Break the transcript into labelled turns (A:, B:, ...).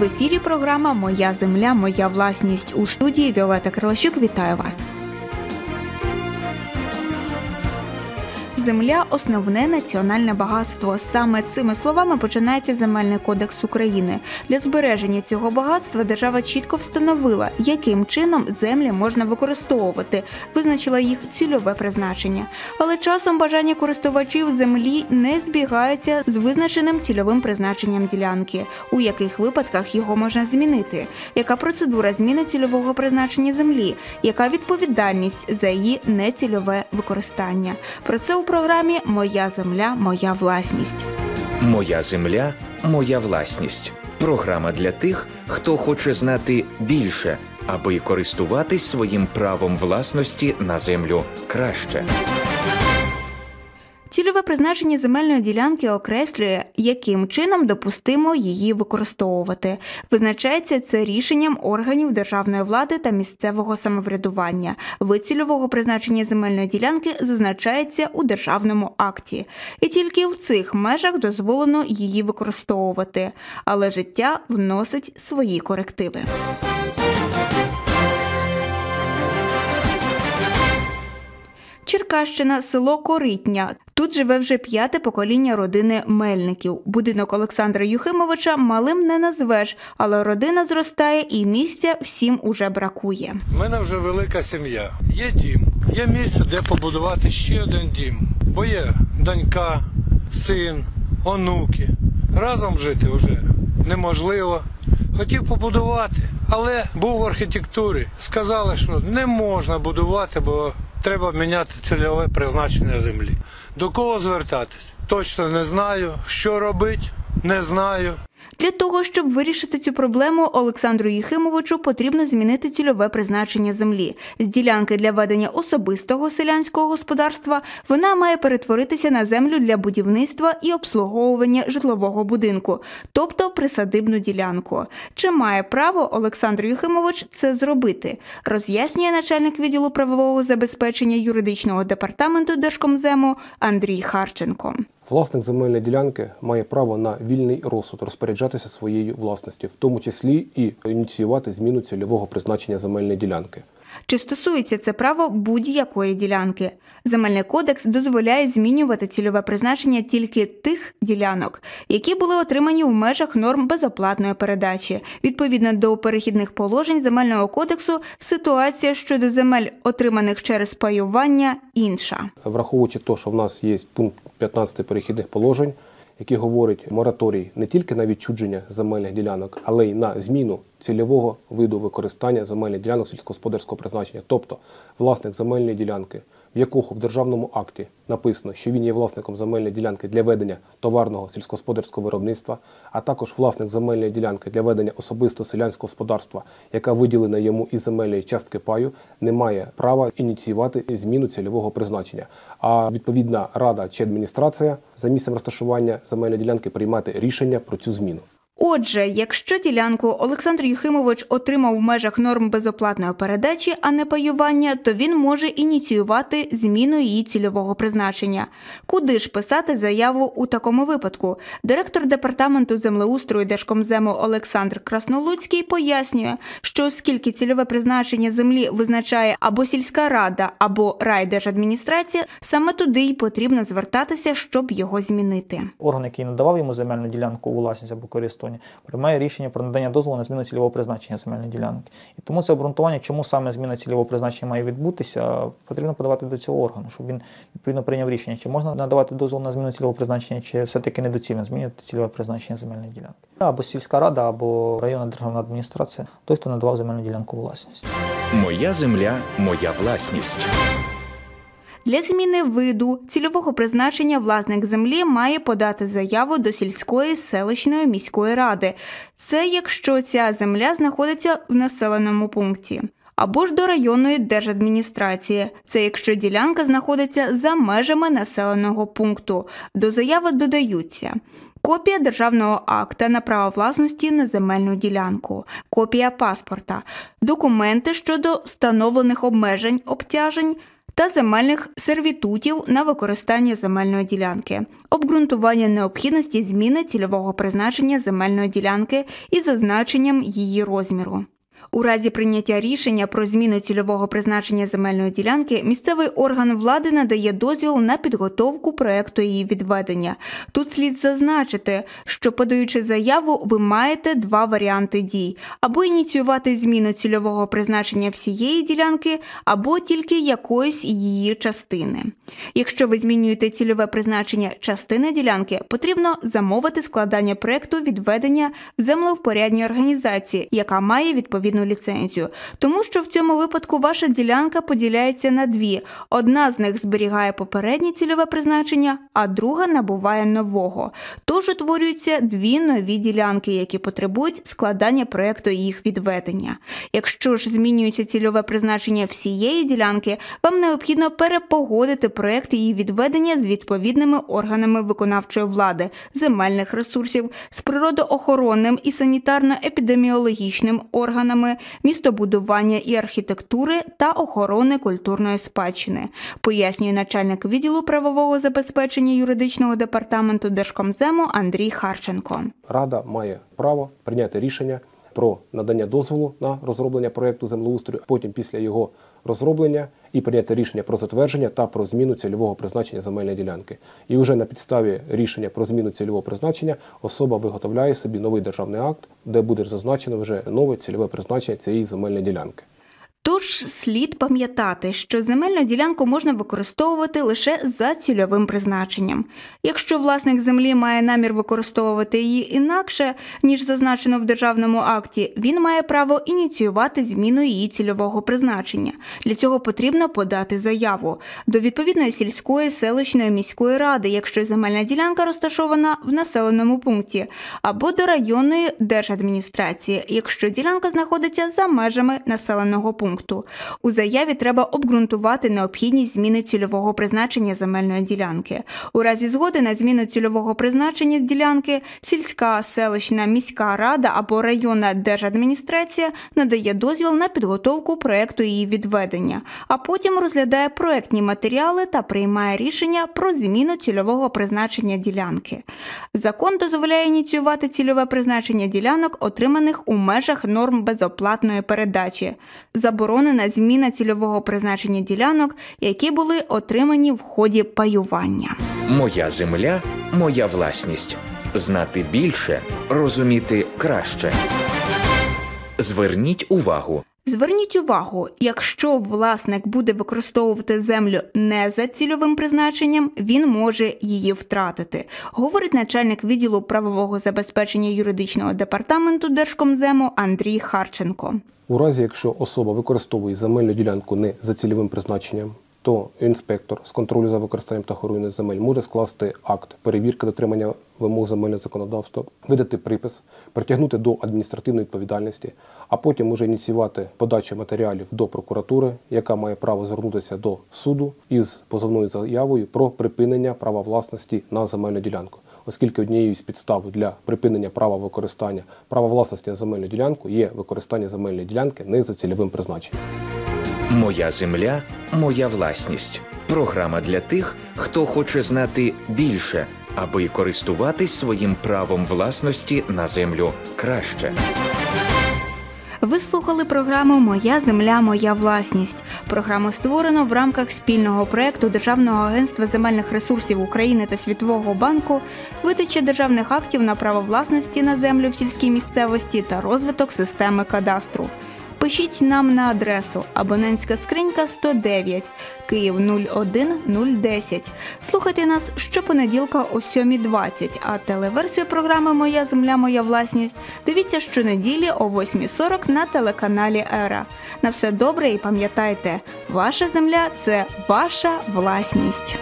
A: В ефірі програма Моя земля, моя власність у студії Віолета Крилащук. Вітаю вас. Земля основне національне багатство. Саме цими словами починається земельний кодекс України. Для збереження цього багатства держава чітко встановила, яким чином землі можна використовувати, визначила їх цільове призначення. Але часом бажання користувачів землі не збігаються з визначеним цільовим призначенням ділянки, у яких випадках його можна змінити. Яка процедура зміни цільового призначення землі? Яка відповідальність за її нецільове використання? Про це у програмі Моя земля, моя власність.
B: Моя земля, моя власність. Програма для тих, хто хоче знати більше, аби користуватись своїм правом власності на землю краще.
A: Цільове призначення земельної ділянки окреслює, яким чином допустимо її використовувати. Визначається це рішенням органів державної влади та місцевого самоврядування. Вид цільового призначення земельної ділянки зазначається у державному акті, і тільки в цих межах дозволено її використовувати. Але життя вносить свої корективи. Черкащина, село Коритня. Тут живе вже п'яте покоління родини Мельників. Будинок Олександра Юхимовича малим не назвеш, але родина зростає і місця всім уже бракує.
C: У мене вже велика сім'я. Є дім, є місце, де побудувати ще один дім. Бо є донька, син, онуки. Разом жити вже неможливо. Хотів побудувати, але був в архітектурі. Сказали, що не можна будувати, бо треба міняти цільове призначення землі. До кого звертатись? Точно не знаю. Що робити? Не знаю.
A: Для того, щоб вирішити цю проблему, Олександру Єхимовичу потрібно змінити цільове призначення землі. З ділянки для ведення особистого селянського господарства вона має перетворитися на землю для будівництва і обслуговування житлового будинку, тобто присадибну ділянку. Чи має право Олександр Юхимович це зробити? Роз'яснює начальник відділу правового забезпечення юридичного департаменту Держкомзему Андрій Харченко.
D: Власник земельної ділянки має право на вільний розсуд розпоряджатися своєю власністю, в тому числі і ініціювати зміну цільового призначення земельної ділянки.
A: Чи стосується це право будь-якої ділянки? Земельний кодекс дозволяє змінювати цільове призначення тільки тих ділянок, які були отримані у межах норм безоплатної передачі. Відповідно до перехідних положень земельного кодексу, ситуація щодо земель, отриманих через паювання, інша.
D: Враховуючи те, що в нас є пункт 15 перехідних положень, який говорить мораторій не тільки на відчудження земельних ділянок, але й на зміну цільового виду використання земельних ділянок сільськогосподарського призначення, тобто власник земельної ділянки, в якого в державному акті написано, що він є власником земельної ділянки для ведення товарного сільськогосподарського виробництва, а також власник земельної ділянки для ведення особисто селянського господарства, яка виділена йому із земельної частки паю, не має права ініціювати зміну цільового призначення. А відповідна рада чи адміністрація за місцем розташування земельної ділянки приймати рішення про цю зміну.
A: Отже, якщо ділянку Олександр Юхимович отримав в межах норм безоплатної передачі, а не паювання, то він може ініціювати зміну її цільового призначення. Куди ж писати заяву у такому випадку? Директор департаменту землеустрою Держкомзему Олександр Краснолуцький пояснює, що оскільки цільове призначення землі визначає або сільська рада, або райдержадміністрація, саме туди й потрібно звертатися, щоб його змінити.
E: Орган, який надавав йому земельну ділянку у власність або користування, приймає рішення про надання дозволу на зміну цільового призначення земельної ділянки. І тому це обґрунтування, чому саме зміна цільового призначення має відбутися, потрібно подавати до цього органу, щоб він відповідно прийняв рішення, чи можна надавати дозвол на зміну цільового призначення, чи все-таки недоцільно змінювати цільове призначення земельної ділянки. Або сільська рада, або районна державна адміністрація, той, хто надавав земельну ділянку власність.
B: Моя земля, моя власність.
A: Для зміни виду цільового призначення власник землі має подати заяву до сільської селищної міської ради. Це якщо ця земля знаходиться в населеному пункті. Або ж до районної держадміністрації. Це якщо ділянка знаходиться за межами населеного пункту. До заяви додаються. Копія державного акта на право власності на земельну ділянку, копія паспорта, документи щодо встановлених обмежень обтяжень та земельних сервітутів на використання земельної ділянки, обґрунтування необхідності зміни цільового призначення земельної ділянки із зазначенням її розміру. У разі прийняття рішення про зміну цільового призначення земельної ділянки місцевий орган влади надає дозвіл на підготовку проекту її відведення. Тут слід зазначити, що подаючи заяву, ви маєте два варіанти дій: або ініціювати зміну цільового призначення всієї ділянки, або тільки якоїсь її частини. Якщо ви змінюєте цільове призначення частини ділянки, потрібно замовити складання проекту відведення в землевпорядній організації, яка має відповідну ліцензію, тому що в цьому випадку ваша ділянка поділяється на дві: одна з них зберігає попереднє цільове призначення, а друга набуває нового. Тож утворюються дві нові ділянки, які потребують складання проекту їх відведення. Якщо ж змінюється цільове призначення всієї ділянки, вам необхідно перепогодити проект її відведення з відповідними органами виконавчої влади, земельних ресурсів, з природоохоронним і санітарно-епідеміологічним органами, містобудування і архітектури та охорони культурної спадщини, пояснює начальник відділу правового забезпечення юридичного департаменту Держкомзему Андрій Харченко.
D: Рада має право прийняти рішення про надання дозволу на розроблення проєкту землеустрою, потім після його розроблення і прийняти рішення про затвердження та про зміну цільового призначення земельної ділянки. І вже на підставі рішення про зміну цільового призначення особа виготовляє собі новий державний акт, де буде зазначено вже нове цільове призначення цієї земельної ділянки.
A: Тож слід пам'ятати, що земельну ділянку можна використовувати лише за цільовим призначенням. Якщо власник землі має намір використовувати її інакше, ніж зазначено в державному акті, він має право ініціювати зміну її цільового призначення. Для цього потрібно подати заяву до відповідної сільської, селищної міської ради, якщо земельна ділянка розташована в населеному пункті, або до районної держадміністрації, якщо ділянка знаходиться за межами населеного пункту пункту. У заяві треба обґрунтувати необхідність зміни цільового призначення земельної ділянки. У разі згоди на зміну цільового призначення ділянки сільська, селищна, міська рада або районна держадміністрація надає дозвіл на підготовку проекту її відведення, а потім розглядає проектні матеріали та приймає рішення про зміну цільового призначення ділянки. Закон дозволяє ініціювати цільове призначення ділянок, отриманих у межах норм безоплатної передачі заборонена зміна цільового призначення ділянок, які були отримані в ході паювання.
B: Моя земля, моя власність. Знати більше, розуміти краще. Зверніть увагу.
A: Зверніть увагу, якщо власник буде використовувати землю не за цільовим призначенням, він може її втратити, говорить начальник відділу правового забезпечення юридичного департаменту Держкомзему Андрій Харченко.
D: У разі, якщо особа використовує земельну ділянку не за цільовим призначенням, то інспектор з контролю за використанням та охороною земель може скласти акт перевірки дотримання вимог земельного законодавства, видати припис, притягнути до адміністративної відповідальності, а потім може ініціювати подачу матеріалів до прокуратури, яка має право звернутися до суду із позовною заявою про припинення права власності на земельну ділянку. Оскільки однією з підстав для припинення права використання права власності на земельну ділянку є використання земельної ділянки не за цільовим призначенням.
B: Моя земля, моя власність. Програма для тих, хто хоче знати більше, аби користуватись своїм правом власності на землю краще.
A: Ви слухали програму Моя земля, моя власність. Програму створено в рамках спільного проекту Державного агентства земельних ресурсів України та Світового банку, видача державних актів на право власності на землю в сільській місцевості та розвиток системи кадастру. Пишіть нам на адресу абонентська скринька 109 Київ 01010. Слухайте нас щопонеділка о 7.20, а телеверсію програми Моя земля, моя власність дивіться щонеділі о 8.40 на телеканалі Ера. На все добре і пам'ятайте, ваша земля це ваша власність.